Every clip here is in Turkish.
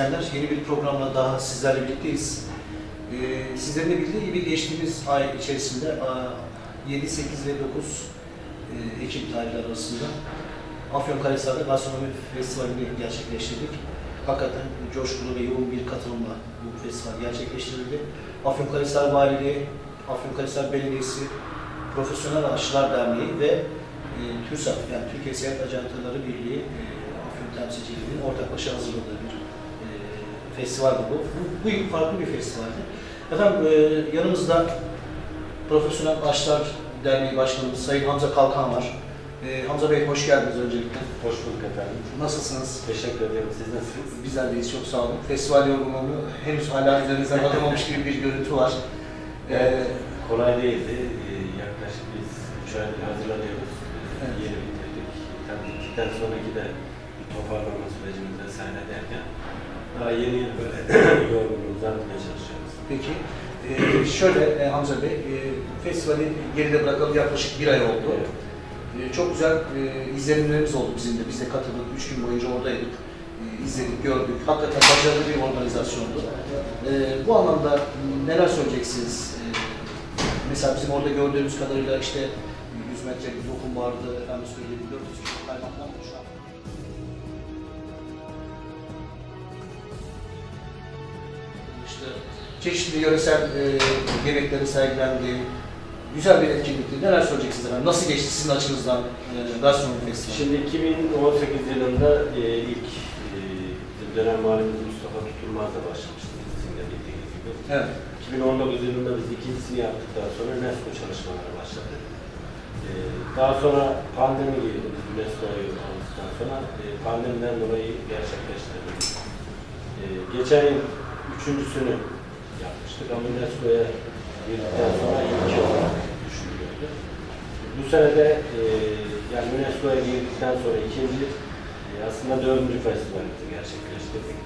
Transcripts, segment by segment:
izleyenler, yeni bir programla daha sizlerle birlikteyiz. Ee, sizlerin de geçtiğimiz ay içerisinde a, 7, 8 ve 9 e, Ekim tarihleri arasında Afyonkarahisar'da Gastronomi Festivali'ni gerçekleştirdik. Hakikaten coşkulu ve yoğun bir katılımla bu festival gerçekleştirildi. Afyonkarahisar Valiliği, Afyonkarahisar Belediyesi, Profesyonel Aşçılar Derneği ve e, TÜRSAP yani Türkiye Seyahat Ajantaları Birliği e, Afyon Temsilciliği'nin ortaklaşa hazırladığı bir festivaldi bu. bu. Bu yıl farklı bir festivaldi. Efendim e, yanımızda Profesyonel Aşçılar Derneği Başkanımız Sayın Hamza Kalkan var. E, Hamza Bey hoş geldiniz öncelikle. Hoş bulduk efendim. Nasılsınız? Teşekkür ederim. Siz nasılsınız? Bizler deyiz, çok sağ olun. Festival yorgunluğunu henüz hala üzerinizden atamamış gibi bir görüntü var. E, Evet. Kolay değildi. Ee, yaklaşık biz 3 aydır hazırlanıyoruz. Ee, Evet. Yeni bitirdik. Tabii gittikten sonraki de bir toparlama sürecimiz vesaire derken daha yeni yeni böyle yorgunluğumuzu atmaya çalışıyoruz. Peki, e, şöyle e, Hamza Bey, e, festivali geride bırakalı yaklaşık bir ay oldu. E, çok güzel e, izlenimlerimiz oldu bizim de. Biz de katıldık, üç gün boyunca oradaydık. E, izledik, gördük. Hakikaten başarılı bir organizasyondu. E, bu anlamda neler söyleyeceksiniz? E, mesela bizim orada gördüğümüz kadarıyla işte 100 metre bir lokum vardı, efendim söylediğim 400 kilo kaymaktan oluşan işte çeşitli yöresel e, yemekleri sergilendi. Güzel bir etkinlikti. Neler söyleyeceksiniz efendim? Nasıl geçti sizin açınızdan e, gastronomi festivali? Şimdi 2018 yılında e, ilk e, bizim dönem valimiz Mustafa Tutulmaz'la başlamıştı. Sizin de bildiğiniz gibi. Evet. 2019 yılında biz ikincisini yaptıktan sonra UNESCO çalışmaları başladı. Ee, daha sonra pandemi girdi biz UNESCO'yu aldıktan sonra e, pandemiden dolayı gerçekleştirdik. Ee, geçen yıl üçüncüsünü yapmıştık ama UNESCO'ya girdikten sonra ilki olarak düşünülüyordu. Bu sene de e, yani UNESCO'ya girdikten sonra ikinci e, aslında dördüncü festivalimizi gerçekleştirdik.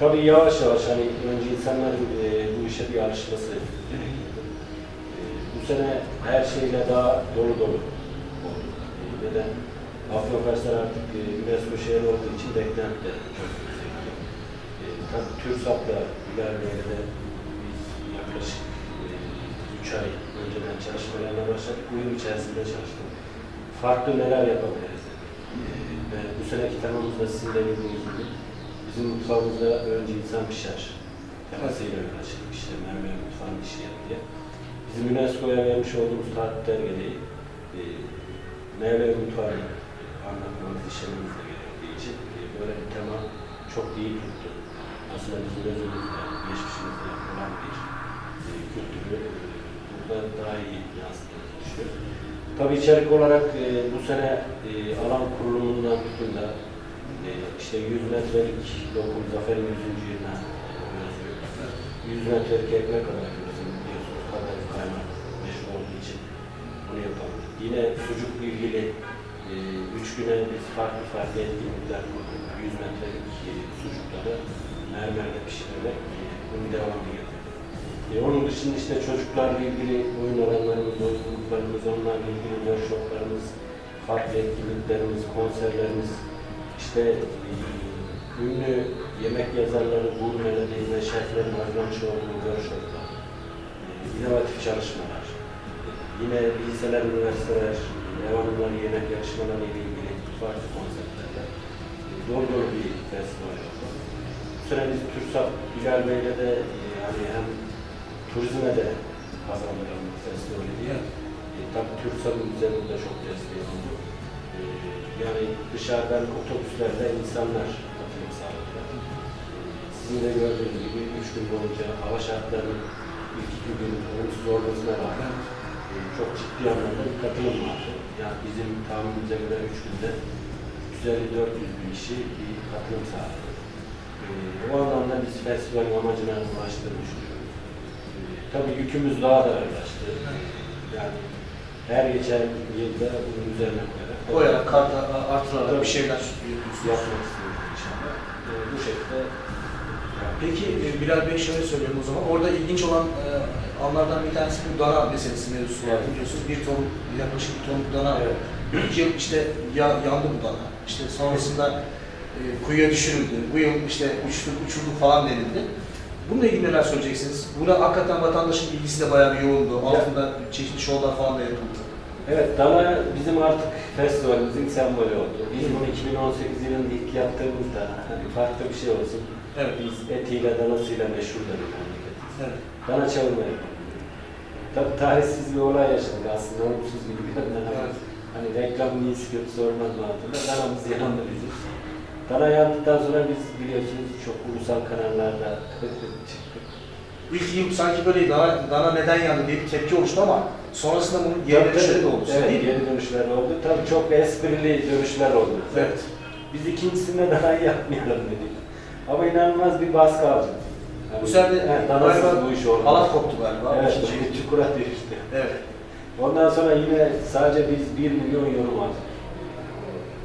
Tabii yavaş yavaş hani önce insanların e, bu işe bir alışması gerekiyordu. E, bu sene her şeyle daha dolu dolu oldu. E, neden? Afyonkarahisar artık e, UNESCO şehri olduğu için beklenti de çok E, tabii TÜRSAP'la ilerleyle de biz yaklaşık 3 ay önceden çalışmalarına başladık. Yıl içerisinde çalıştık. Farklı neler yapabiliriz? E, ve bu seneki temamız da sizin de bildiğiniz gibi Bizim mutfağımızda önce insan pişer. Temasıyla yola çıktık işte Mermer Mutfağı'nın işi yap diye. Bizim UNESCO'ya vermiş olduğumuz taahhütler gereği e, Mermer Mutfağı'nı anlatmamız, işlememiz de gerektiği için e, böyle bir tema çok iyi tuttu. Aslında bizim özümüzde, geçmişimizde olan bir e, kültürü e, burada daha iyi yansıttığımızı düşünüyoruz. Tabii içerik olarak e, bu sene e, alan kurulumundan tutun da e, işte 100 metrelik lokum zaferin 100. yılına özgü. 100 metrelik ekmek kadar bizim biliyorsunuz kadar kaymak meşhur olduğu için bunu yapalım. Yine sucukla ilgili 3 güne biz farklı farklı etkinlikler kurduk. 100 metrelik e, sucukları mermerde pişirerek bunu devamlı getirdik. E, onun dışında işte çocuklarla ilgili oyun alanlarımız, oyunculuklarımız, onlarla ilgili workshoplarımız, farklı etkinliklerimiz, konserlerimiz, işte e, ünlü yemek yazarları, gurmeleri ve şeflerin hazırlamış olduğu workshoplar, e, inovatif çalışmalar, e, yine liseler, üniversiteler, ev hanımları yemek yarışmaları ile ilgili farklı konseptlerle e, dolu dolu bir festival oldu. Biz TÜRSAP Bilal Bey'le de e, yani hem turizme de kazandıran bir festival diye. E, tabii TÜRSAP'ın üzerinde çok desteği oldu. E, yani dışarıdan otobüslerle insanlar katılım sağladılar. E, sizin de gördüğünüz gibi üç gün boyunca hava şartlarının ilk iki gün olumsuz olmasına rağmen e, çok ciddi anlamda bir katılım vardı. Yani bizim tahminimize göre üç günde 350-400 bin kişi bir katılım sağladı. E, o anlamda biz festivalin amacına ulaştığını düşünüyoruz. E, tabii yükümüz daha da ağırlaştı. Yani her geçen yılda bunun üzerine koyarak Koyarak, karta artırarak bir şeyler yapıyorsunuz. yapmak istiyoruz inşallah. E, bu şekilde Peki e, Bilal Bey şöyle söyleyeyim o zaman. Orada ilginç olan e, anlardan bir tanesi bu dana meselesi mevzusu var. Evet. Biliyorsunuz bir ton, yaklaşık bir ton dana. Evet. İlk yıl işte ya, yandı bu dana. İşte sonrasında e, kuyuya düşürüldü. Bu yıl işte uçtu, uçurdu falan denildi. Bununla ilgili neler söyleyeceksiniz? Buna hakikaten vatandaşın ilgisi de bayağı bir yoğundu. Altında çeşitli şovlar falan da yapıldı. Evet, Dana bizim artık festivalimizin sembolü oldu. Biz bunu 2018 yılında ilk yaptığımızda hani farklı bir şey olsun. Evet. Biz etiyle, danasıyla meşhurdur bir memleketiz. Evet. Dana çağırma yapalım. Tabii tarihsiz bir olay yaşadık aslında, olumsuz gibi görünen Evet. hani reklamın iyisi kötüsü olmaz mantığında danamız yandı bizim. Dana yandıktan sonra biz biliyorsunuz çok ulusal kanallarda çıktık. İlk yıl sanki böyle dana, dana neden yandı diye bir tepki oluştu ama sonrasında bunun geri dönüşleri de oldu. Evet, değil mi? geri dönüşler oldu. Tabii çok esprili dönüşler oldu. Evet. Biz ikincisinde daha iyi yapmayalım dedik. Ama inanılmaz bir baskı aldık. Yani, Bu sefer de evet, danasız galiba bu iş olmaz. halat koptu galiba. Evet, çukura düştü. Evet. Ondan sonra yine sadece biz 1 milyon yorum aldık.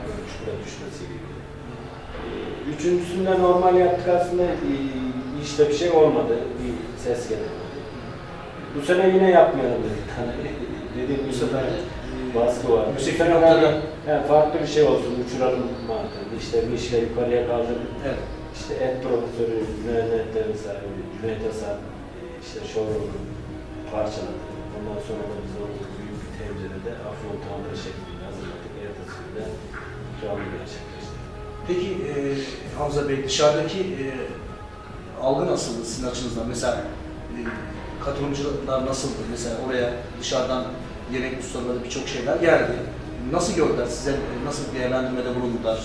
Yani çukura düşmesiyle ilgili. Ee, Üçüncüsünde normal yaptık aslında işte bir şey olmadı. Bir ses gelmedi. Bu sene yine yapmayalım dedik. Hani dediğim Bu sefer baskı var. Yüksek Bu noktada- yani farklı bir şey olsun, uçuralım mantığında. İşte bir işle yukarıya kaldırdık. Evet. İşte et profesörü Cüneyt sahibi e, işte showroom'u parçaladı. Ondan sonra da biz onu büyük bir tencerede afyon tanrı şeklinde hazırladık. Ertesi günde canlı gerçekleştirdik. Peki e, Hamza Bey dışarıdaki e, algı nasıldı sizin açınızdan? Mesela e, katılımcılar nasıldı? Mesela oraya dışarıdan yemek ustaları birçok şeyler geldi. Nasıl gördüler? Size e, nasıl değerlendirmede bulundular?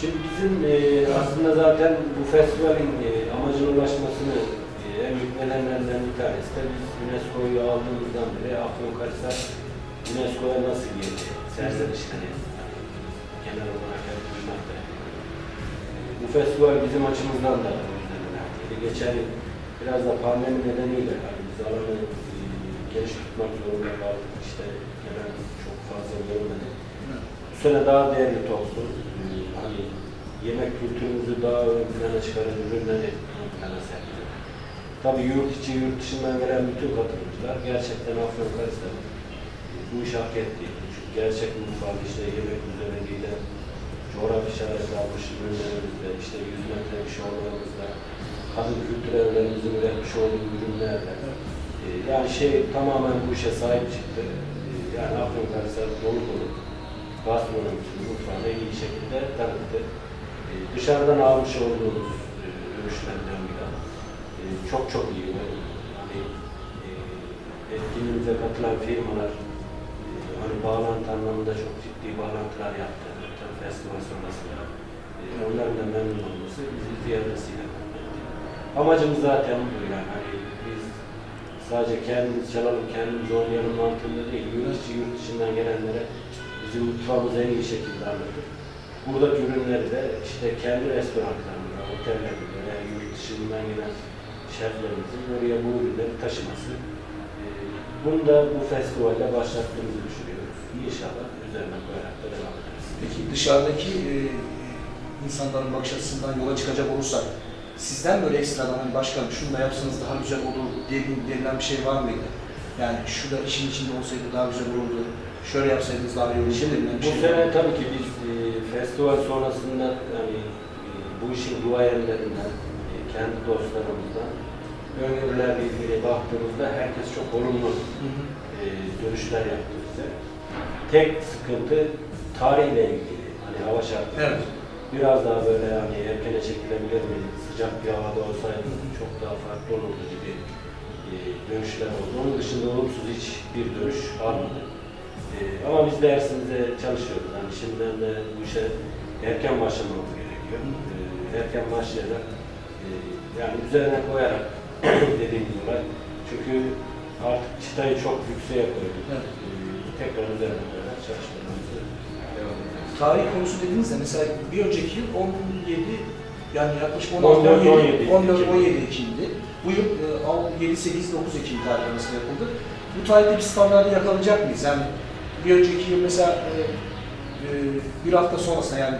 Şimdi bizim e, aslında zaten bu festivalin e, amacına ulaşmasını e, en büyük nedenlerinden bir tanesi de biz UNESCO'yu aldığımızdan beri Afyonkarahisar UNESCO'ya nasıl girdi? Serzenişleri genel olarak. Bu festival bizim açımızdan da önemliydi. Geçen yıl biraz da pandemi nedeniyle hani biz alanı e, geniş tutmak zorunda kaldık. İşte gelen çok fazla görmedi. Bu sene daha değerli toplu. Ee, Hani yemek kültürümüzü daha ön plana çıkaran ürünleri ön plana sergiledik. Tabii yurt içi, yurt dışından gelen bütün katılımcılar gerçekten Afyonkarahisar'ın e, bu işi hak etti. Çünkü gerçek mutfağı işte yemek üzerinde coğrafi işaret almış ürünlerimizde, işte 100 metrelik şovlarımızda, kadın kültür evlerimizin üretmiş olduğu ürünlerle. E, Yani şey tamamen bu işe sahip çıktı. E, Yani Afyonkarahisar dolu dolu gastronomisini, mutfağını en iyi şekilde tanıttı. E, dışarıdan almış olduğumuz e, ürünlerden bir e, çok çok iyi. Hani, e, etkinliğimize katılan firmalar e, hani bağlantı anlamında çok ciddi bağlantılar yaptı. Sonrasında. E, onların da memnun olması bizi etti. Amacımız zaten bu yani. Hani biz sadece kendimiz çalalım, kendimiz oynayalım mantığında değil. Yurt içi, yurt dışından gelenlere bizim mutfağımızı en iyi şekilde anlatır. Buradaki ürünleri de işte kendi restoranlarında, otellerinde veya yurt dışından gelen şeflerimizin oraya bu ürünleri taşıması. Ee, Bunu da bu festivalde başlattığımızı düşünüyoruz. İnşallah üzerine koyarak. Peki dışarıdaki e, insanların bakış açısından yola çıkacak olursak sizden böyle ekstradan hani başkanım şunu da yapsanız daha güzel olur diye denilen bir şey var mıydı? Yani şu da işin içinde olsaydı daha güzel olurdu. Şöyle yapsaydınız daha iyi olurdu. Şimdi denilen bir bu şey sene tabii ki biz e, festival sonrasında yani e, bu işin duayenlerinden, e, kendi dostlarımızdan öngörülerle ilgili baktığımızda herkes çok olumlu Hı hı. e, dönüşler yaptı bize. Tek sıkıntı tarihle ilgili. Hani hava şartları. Evet. Biraz daha böyle hani erkene çekilebilir mi? Sıcak bir havada olsaydı çok daha farklı olurdu gibi e, dönüşler oldu. Onun dışında olumsuz hiç bir dönüş almadı. E, ama biz dersimize çalışıyoruz. Yani şimdiden de bu işe erken başlamamız gerekiyor. E, erken başlayarak e, yani üzerine koyarak dediğim gibi olay. Çünkü artık çıtayı çok yükseğe koyduk. Evet. E, tekrar üzerine koyarak edeceğiz. Tarih konusu dediğinizde mesela bir önceki yıl 17 yani yaklaşık 14, 16 17 17 14 Ekim. 17 Ekim'di. Bu yıl e, 7 8 9 Ekim tarih arasında yapıldı. Bu tarihte bir standartı yakalayacak mıyız? Yani bir önceki yıl mesela e, e, bir hafta sonrasında yani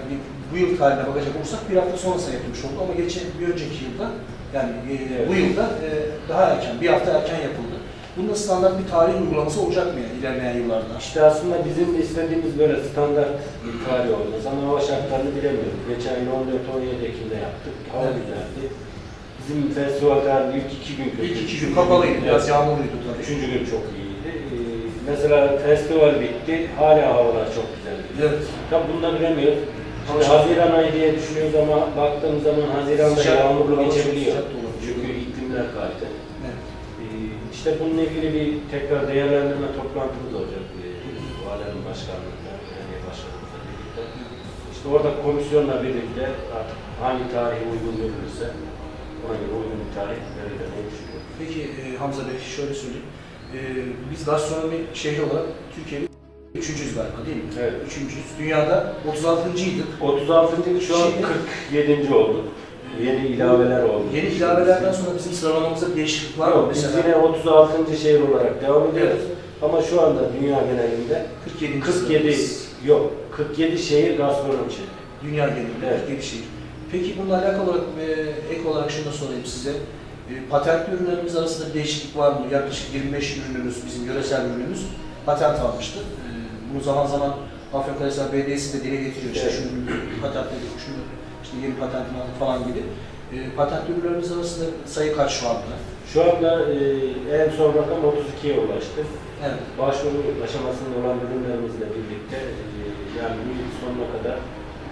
bu yıl tarihine bakacak olursak bir hafta sonrasında yapılmış oldu ama geçen bir önceki yılda yani e, Evet. bu yılda daha erken, bir hafta erken yapıldı. Bunda standart bir tarih uygulaması olacak mı yani ilerleyen yıllarda? İşte aslında bizim istediğimiz böyle standart bir tarih olmaz ama hava şartlarını bilemiyoruz. Geçen yıl 14-17 Ekim'de yaptık. Hava Evet. güzeldi. Bizim festival tarihi ilk iki gün kötü. İlk iki gün kapalıydı, biraz yağmurluydu tabii. Üçüncü gün çok iyiydi. Ee, mesela festival bitti, hala havalar çok güzeldi. Evet. Tabi bunu da bilemiyoruz. Şimdi Haziran ayı diye düşünüyoruz ama baktığımız zaman Haziran'da Sıcak, yağmurlu geçebiliyor. Çünkü iklimler kaydı. İşte bununla ilgili bir tekrar değerlendirme toplantımız olacak. Ee, Bu alemin başkanlığında, belediye başkanlığıyla birlikte. İşte orada komisyonla birlikte artık hangi tarihe uygun görülürse ona göre uygun bir tarih belirlemeyi düşünüyoruz. Peki e, Hamza Bey şöyle söyleyeyim. E, biz gastronomi şehri olarak Türkiye'de üçüncüyüz galiba değil mi? Evet. Üçüncüyüz. Dünyada 36.ydık. 36. şu an Şimdi- 47. olduk. Yeni ilaveler oldu. Yeni ilavelerden sonra bizim sıralamamızda bir değişiklik var mı? Yok, biz Mesela yine 36. şehir olarak devam ediyoruz. Ama şu anda dünya genelinde 47. 47 sıradayız. yok 47 şehir gastronomi şehri. Dünya genelinde Evet. 47 şehir. Peki bununla alakalı olarak e, ek olarak şunu da sorayım size. E, patentli ürünlerimiz arasında bir değişiklik var mı? Yaklaşık 25 ürünümüz, bizim yöresel ürünümüz patent almıştı. E, bunu zaman zaman Afyonkarahisar Belediyesi de dile getiriyor. İşte Evet. şunu patentledik, şunu işte yeni patentini aldık falan gibi. E, patentli ürünlerimiz arasında sayı kaç şu anda? Şu anda e, en son rakam 32'ye ulaştı. Evet. Başvuru aşamasında olan ürünlerimizle birlikte e, yani bu yıl sonuna kadar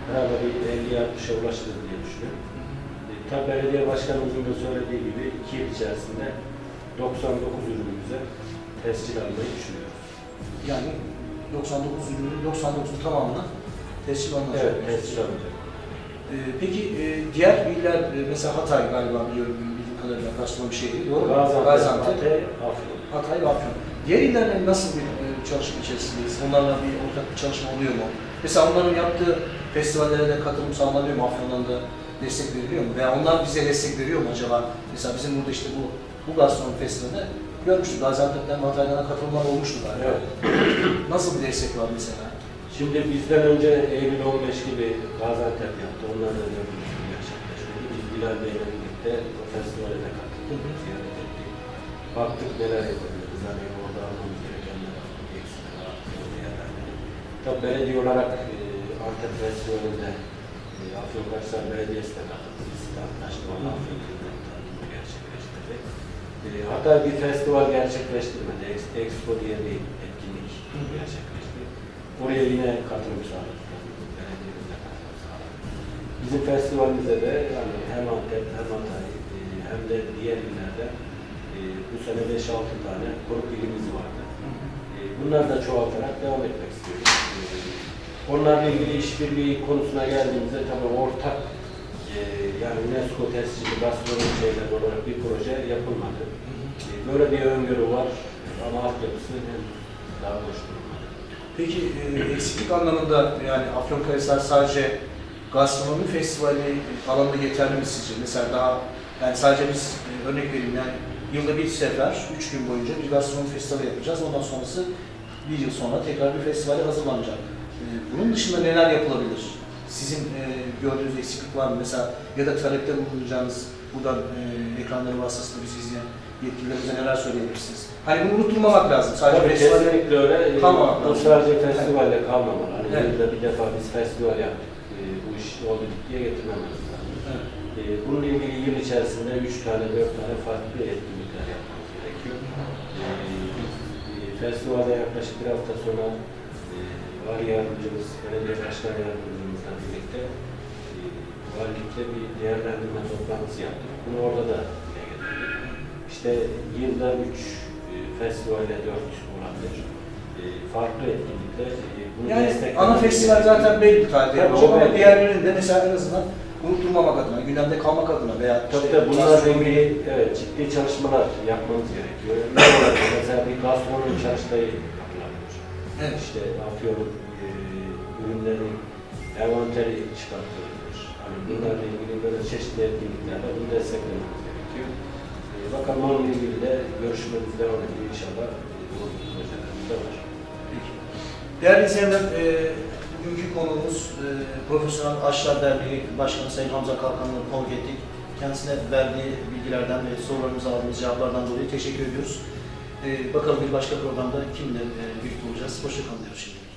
herhalde bir 50-60'a ulaştı diye düşünüyorum. E, tabii belediye başkanımızın da söylediği gibi 2 yıl içerisinde 99 ürünümüze tescil almayı düşünüyoruz. Yani 99 ürünün 99'un tamamına tescil alınacak. Evet, tescil alacak. Ee, peki e, diğer iller, e, mesela Hatay galiba biliyorum bildiğim kadarıyla gastronomi şehri, doğru mu? Gaziantep, Hatay, Afyon. Hatay ve Afyon. Diğer illerle nasıl bir e, çalışma içerisindeyiz? Onlarla bir ortak bir çalışma oluyor mu? Mesela onların yaptığı festivallere de katılım sağlanıyor mu? Afyon'dan da destek veriliyor mu? Veya onlar bize destek veriyor mu acaba? Mesela bizim burada işte bu bu gastronomi festivaline görmüştük. Gaziantep'ten Hatay'dan da katılımlar olmuştu galiba. Evet. Nasıl bir destek var mesela? Şimdi bizden önce Eylül 15 gibi Gaziantep yaptı. Onlar da dördüncü gün gerçekleştirdi. Biz Bilal Bey'le birlikte o festivale de katıldık. Ziyaret ettik. Baktık neler yapabiliriz. Hani orada almamız gerekenler. Eksikler var. değerlendirdik. Tabii belediye olarak e, Antep Festivali'nde e, Afyonkarahisar Belediyesi de katıldı. Biz de Taşlıvan Afyon Kırmızı gerçekleştirdi. E, hatta bir festival gerçekleştirmedi. Ex- Expo diye bir etkinlik gerçekleşti. Oraya yine katılım sağladık. Belediyemizle katılım sağladık. Bizim festivalimize de yani hem Antep hem Hatay e, hem de diğer illerde e, bu sene 5-6 tane grup ilimiz vardı. E, Bunları da çoğaltarak devam etmek istiyoruz. Onlarla ilgili işbirliği konusuna geldiğimizde tabii ortak yani UNESCO tescilli gastronomi şeyler olarak bir proje yapılmadı. Böyle bir öngörü var ama altyapısı daha boş. Peki e, eksiklik anlamında yani Afyonkarahisar sadece gastronomi festivali alanında yeterli mi sizce? Mesela daha yani sadece biz e, örnek vereyim yani yılda bir sefer, üç gün boyunca bir gastronomi festivali yapacağız. Ondan sonrası bir yıl sonra tekrar bir festivale hazırlanacak. E, bunun dışında neler yapılabilir? Sizin e, gördüğünüz eksiklik var mı? Mesela ya da talepte bulunacağınız buradan e, ekranları vasıtasıyla izleyen yetkililerimize neler söyleyebilirsiniz? Hani bunu unutturmamak lazım. Sadece Tabii festival kesinlikle öyle. Ee, Kalmamak Bu sadece festivalle kalmamalı. Hani Evet. yılda bir defa biz festival yaptık. Ee, bu iş oldu diye getirmemiz lazım. Evet. Ee, bununla ilgili yıl içerisinde 3 tane, 4 tane farklı etkinlikler yapmamız gerekiyor. Biz, e, festivalde yaklaşık bir hafta sonra e, vali yardımcımız, belediye başkan yardımcımızla birlikte e, valilikte bir değerlendirme toplantısı yaptık. Bunu orada da. İşte yılda 3 festivalle 4 olabilir. E, farklı etkinlikler. E, bunu Yani ana festival zaten belli tarihte Tabii, yapacak ama belli. diğerlerini de mesela en azından unutturmamak adına, gündemde kalmak adına veya Tabii işte bunlarla ilgili evet, ciddi çalışmalar yapmamız gerekiyor. Mesela bir gastronomi çalıştayı yapılabilir. Evet. İşte Afyon'un e, ürünlerin envanteri çıkartılabilir. Hani bunlarla ilgili böyle çeşitli etkinliklerle bunu desteklememiz gerekiyor. Bakalım onunla ilgili de görüşmemiz devam ediyor inşallah. Projelerimiz de var. Peki. Değerli izleyenler, e, bugünkü konuğumuz e, Profesyonel Aşçılar Derneği Başkanı Sayın Hamza Kalkan'la konuk ettik. Kendisine verdiği bilgilerden ve sorularımıza aldığımız cevaplardan dolayı teşekkür ediyoruz. E, bakalım bir başka programda kimle e, birlikte olacağız. Hoşçakalın diyoruz şimdi.